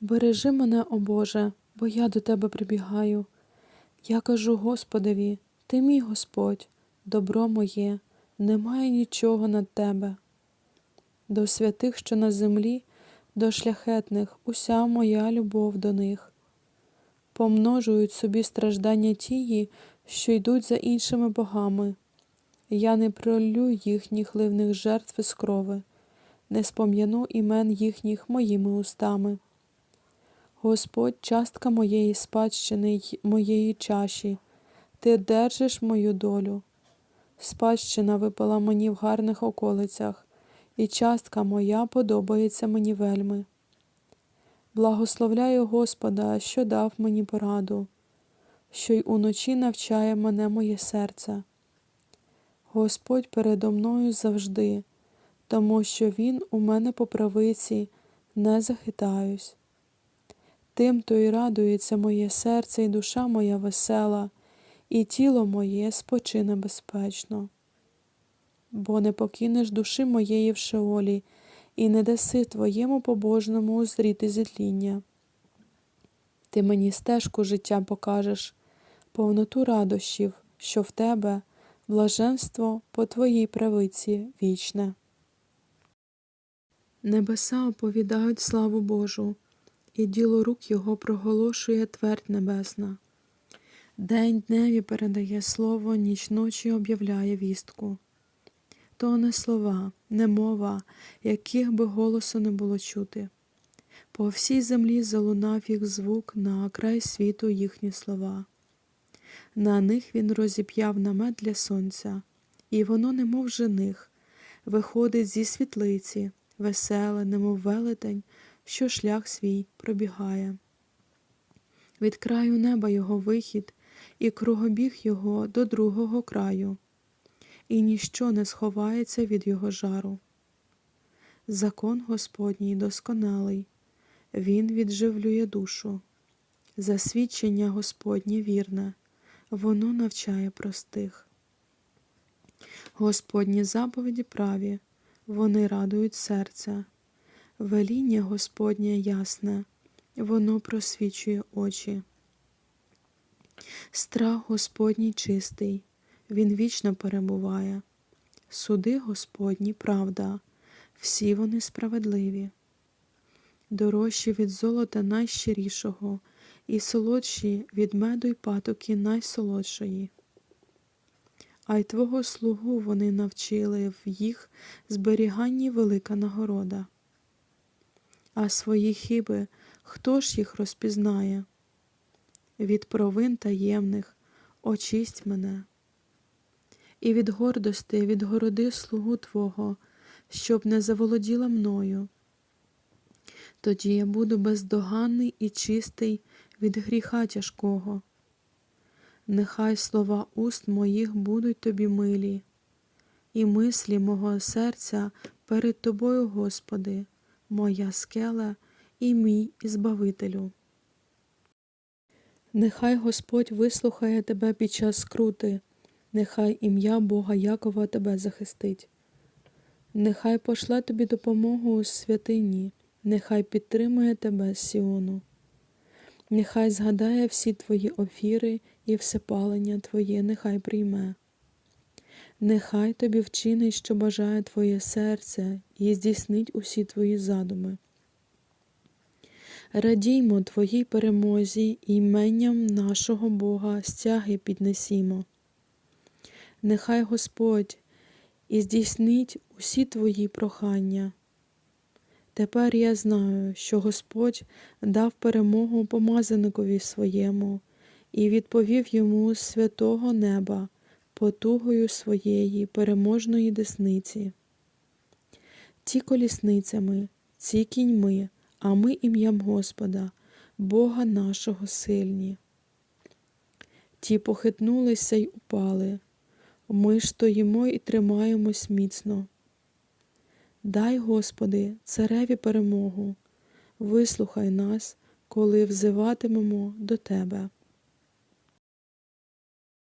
Бережи мене, о Боже, бо я до Тебе прибігаю. Я кажу Господеві, Ти мій Господь, добро моє, немає нічого над Тебе. До святих, що на землі, до шляхетних, уся моя любов до них. Помножують собі страждання тії, що йдуть за іншими богами. Я не пролю їхніх ливних жертв із крови, не спом'яну імен їхніх моїми устами. Господь, частка моєї спадщини й моєї чаші, ти держиш мою долю. Спадщина випала мені в гарних околицях, і частка моя подобається мені вельми. Благословляю Господа, що дав мені пораду, що й уночі навчає мене моє серце. Господь передо мною завжди, тому що Він у мене по правиці, не захитаюсь. Тим то й радується моє серце і душа моя весела, і тіло моє спочине безпечно. Бо не покинеш душі моєї в шеолі, і не даси твоєму побожному узріти зітління. Ти мені стежку життя покажеш, повноту радощів, що в тебе блаженство по твоїй правиці вічне. Небеса оповідають славу Божу, і діло рук його проголошує твердь небесна. День дневі передає слово, ніч ночі об'являє вістку. То не слова, не мова, яких би голосу не було чути. По всій землі залунав їх звук на край світу їхні слова. На них він розіп'яв намет для сонця, і воно, немов жених, виходить зі світлиці, веселе, немов велетень, що шлях свій пробігає. Від краю неба його вихід, і кругобіг його до другого краю, і ніщо не сховається від його жару. Закон Господній досконалий, Він відживлює душу, засвідчення Господнє вірне, воно навчає простих. Господні заповіді праві, вони радують серце, веління Господнє ясне, воно просвічує очі. Страх Господній чистий, він вічно перебуває. Суди Господні правда, всі вони справедливі. Дорожчі від золота найщирішого, і солодші від меду й патоки найсолодшої. А й твого слугу вони навчили в їх зберіганні велика нагорода. А свої хиби хто ж їх розпізнає? Від провин таємних очисть мене, і від гордости відгороди слугу Твого, щоб не заволоділа мною. Тоді я буду бездоганний і чистий від гріха тяжкого. Нехай слова уст моїх будуть тобі милі, і мислі мого серця перед Тобою, Господи, моя скела і мій Ізбавителю. Нехай Господь вислухає тебе під час скрути, нехай ім'я Бога Якова тебе захистить. Нехай пошле тобі допомогу у святині, нехай підтримує тебе Сіону. Нехай згадає всі твої офіри і всепалення Твоє, нехай прийме. Нехай тобі вчинить, що бажає Твоє серце, і здійснить усі твої задуми. Радіймо Твоїй перемозі і іменням нашого Бога стяги піднесімо. Нехай Господь і здійснить усі Твої прохання. Тепер я знаю, що Господь дав перемогу помазаникові своєму і відповів йому з святого неба потугою своєї переможної десниці. Ті колісницями, ці кіньми, а ми ім'ям Господа, Бога нашого сильні. Ті похитнулися й упали, ми стоїмо і тримаємось міцно. Дай, Господи, цареві перемогу, вислухай нас, коли взиватимемо до Тебе.